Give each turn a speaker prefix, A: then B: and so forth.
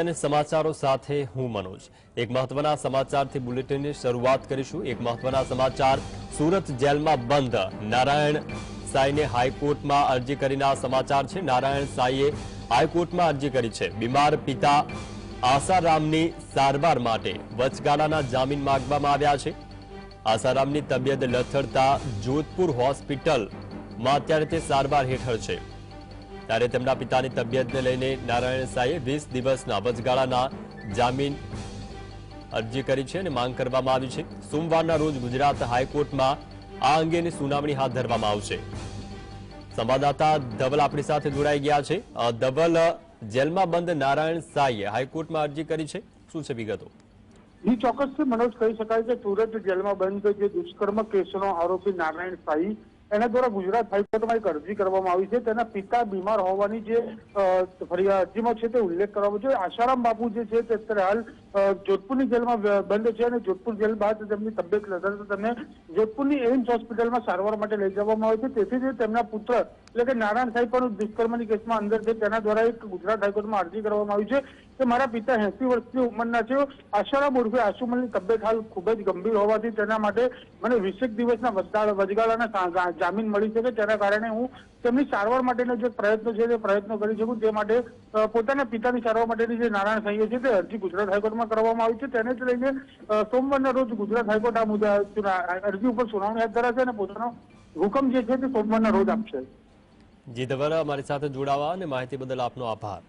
A: આને સમાચારો સાથે હું મનોજ એક મહત્વના સમાચારથી બુલેટિનની શરૂઆત કરીશું એક મહત્વના સમાચાર સુરત જેલમા બંધ નારાયણ સાઈને હાઈકોર્ટમાં અરજી કરી ના સમાચાર છે નારાયણ સાઈએ હાઈકોર્ટમાં અરજી કરી છે બીમાર પિતા આસારામની સારવાર માટે વચગાણાના જમીન માંગવા માં આવ્યા છે આસારામની તબિયત લથડતા जोधपुर હોસ્પિટલ માં અત્યારે જે સારવાર હેઠર છે ત્યારે તેમના પિતાની તબિયતને લઈને નારાયણ સાંઈએ વીસ દિવસના વચગાળાના જામીન અરજી કરી છે અને માંગ કરવામાં આવી છે સોમવારના રોજ ગુજરાત હાઈકોર્ટમાં આ અંગેની સુનાવણી હાથ ધરવામાં આવશે સંવાદદાતા ધવલ આપણી સાથે જોડાઈ ગયા છે ધવલ જેલમાં બંધ નારાયણ સાંઈએ હાઈકોર્ટમાં અરજી કરી છે શું છે વિગતો
B: એ ચોક્કસથી મનોજ કહી શકાય છે સુરત જેલમાં બંધ જે દુષ્કર્મ કેસનો આરોપી નારાયણ સાંઈ એના દ્વારા ગુજરાત હાઈકોર્ટમાં એક અરજી કરવામાં આવી છે તેના પિતા બીમાર હોવાની જે અરજીમાં છે તે ઉલ્લેખ કરવામાં જોઈએ આશારામ બાપુ જે છે તે અત્યારે હાલ જોધપુરની જેલમાં બંધ છે અને જોધપુર જેલ બાદ તેમની તબિયત લથડતા તેમને જોધપુરની એમ્સ હોસ્પિટલમાં સારવાર માટે લઈ જવામાં આવે છે તેથી તેમના પુત્ર લેકે નારાણભાઈ પણ ડિસ્કર્મેની કેસમાં અંદર જે તેના દ્વારા ગુજરાત હાઈકોર્ટમાં અરજી કરવામાં આવી છે કે મારા પિતા હેલ્થ વર્સ્યુ ઉમન છે આશરા મડુ ભે આસુમલની તબિયત હાલ ખૂબ જ ગંભીર હોવાથી તેના માટે મને વિશેષ દિવસના વસ્તાળ વજગાળાના જામીન મળી શકે તેના કારણે હું તેમની સારવાર માટેનો જે પ્રયત્ન છે જે પ્રયત્ન કરી શકું તે માટે પોતાના પિતાની સારવાર માટે જે નારાણભાઈએ છે તે અરજી ગુજરાત હાઈકોર્ટમાં કરવામાં આવી છે તેને લઈને સોમવારના રોજ ગુજરાત હાઈકોર્ટ આમ ઉદય છે અરજી ઉપર સુનાવણી દરરોજ છે ને પોતાનો હુકમ જે છે કે સોમવારના રોજ આવશે
A: જી ધવલ અમારી સાથે જોડાવા અને માહિતી બદલ આપનો આભાર